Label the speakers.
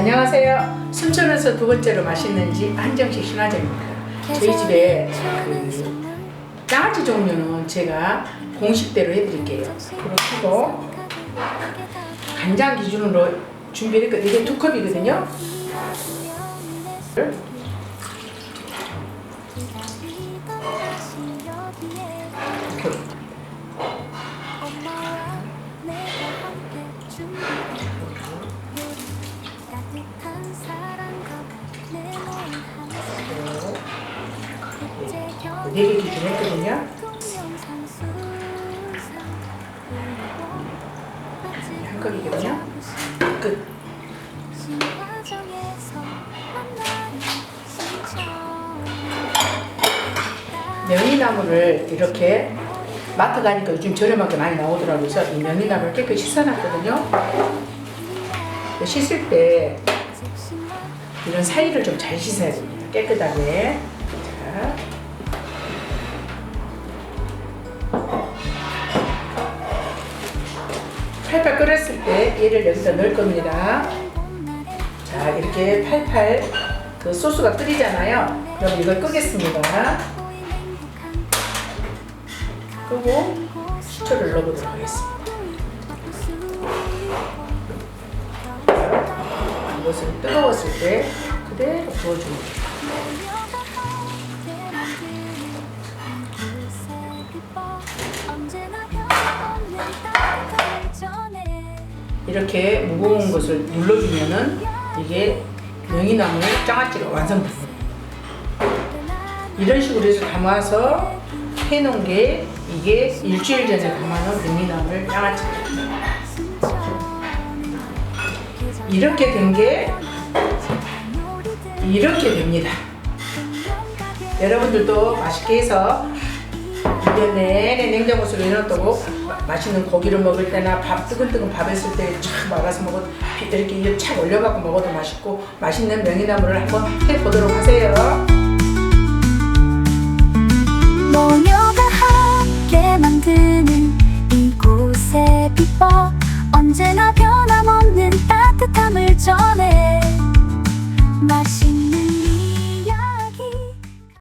Speaker 1: 안녕하세요. 순천에서 두 번째로 맛있는 집 한정식 신화점입니다. 저희 집에 그 장아찌 종류는 제가 공식대로 해드릴게요. 켜고 간장 기준으로 준비했거든요. 이게 두 컵이거든요. 이렇게 네개 기준 했거든요. 한 컵이거든요. 끝. 명이나무를 이렇게 마트 가니까 요즘 저렴하게 많이 나오더라고요. 그래서 이 명이나무를 깨끗이 씻어놨거든요. 씻을 때 이런 사이를 좀 잘 씻어야 됩니다. 깨끗하게. 팔팔 끓였을 때 얘를 여기다 넣을 겁니다. 자, 이렇게 팔팔 그 소스가 끓이잖아요. 그럼 이걸 끄겠습니다. 끄고 식초를 넣어보도록 하겠습니다. 이것을 뜨거웠을 때 그대로 부어줍니다. 이렇게 무거운 것을 눌러주면은 이게 명이나물 장아찌가 완성됩니다. 이런 식으로 해서 담아서 해놓은 게 이게 일주일 전에 담아놓은 명이나물 장아찌입니다. 이렇게 된 게 이렇게 됩니다. 여러분들도 맛있게 해서 1년 내내 냉장고 속에 넣어두고 마- 맛있는 고기를 먹을 때나 밥 뜨끈뜨끈 밥 했을 때 촥 말아서 먹어도 이렇게 이착 올려갖고 먹어도 맛있고 맛있는 명이나물을 한번 해보도록 하세요.
Speaker 2: 모녀가 함께 만드는 이곳의 비법 언제나 변함없는 따뜻함을 전해